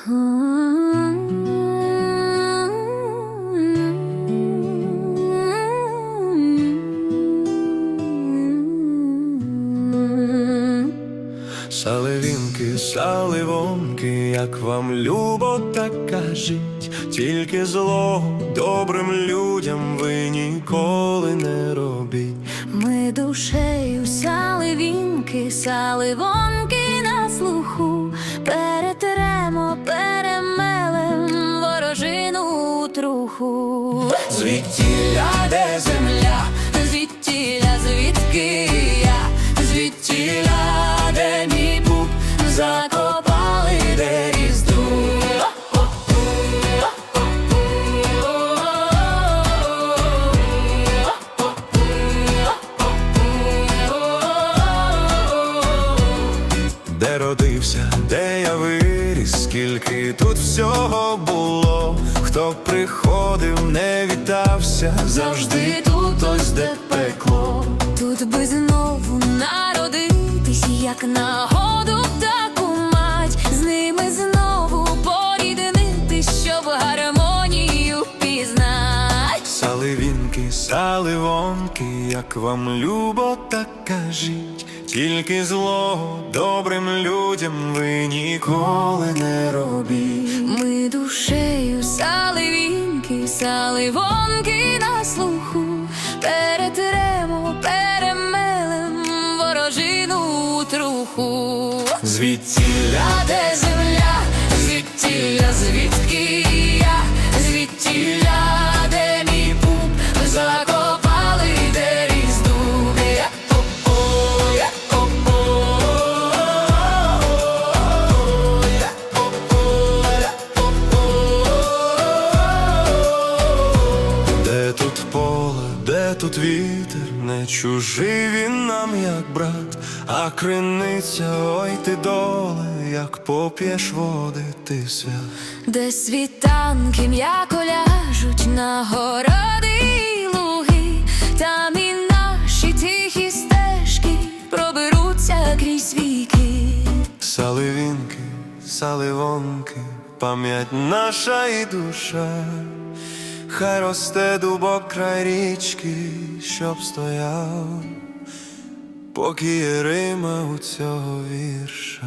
Саливінки, саливонки, як вам любо, так кажіть, тільки зло добрим людям ви ніколи не робіть. Ми душею сали вінки, труху. Звідтіля, де земля, Звідтіля, звідки я, звідтіля, де мій пуп, закопали, де різдву. Де родився, де я виріс, скільки тут всього було, вітався, завжди тут ось де пекло. Тут би знову народитись, як нагоду таку мать, з ними знову поріднитись, щоб гармонію пізнать. Саливінки, саливонки, як вам любо, так кажіть, тільки злого добрим людям ви ніколи не робіть. Звідтіля, де земля, звідтіля, звідки я, звідтіля, де мій пуп, закопали, де різду, я о-о, я де тут поле, де тут вітер, не чужий він нам, як брат, а криниця, ой ти доле, як поп'єш води ти свят. де світанки м'яко ляжуть на городи й луги, там і наші тихі стежки проберуться крізь віки. Саливінки, саливонки, пам'ять наша і душа, хай росте дубок край річки, щоб стояв, поки Рима у цього вірша.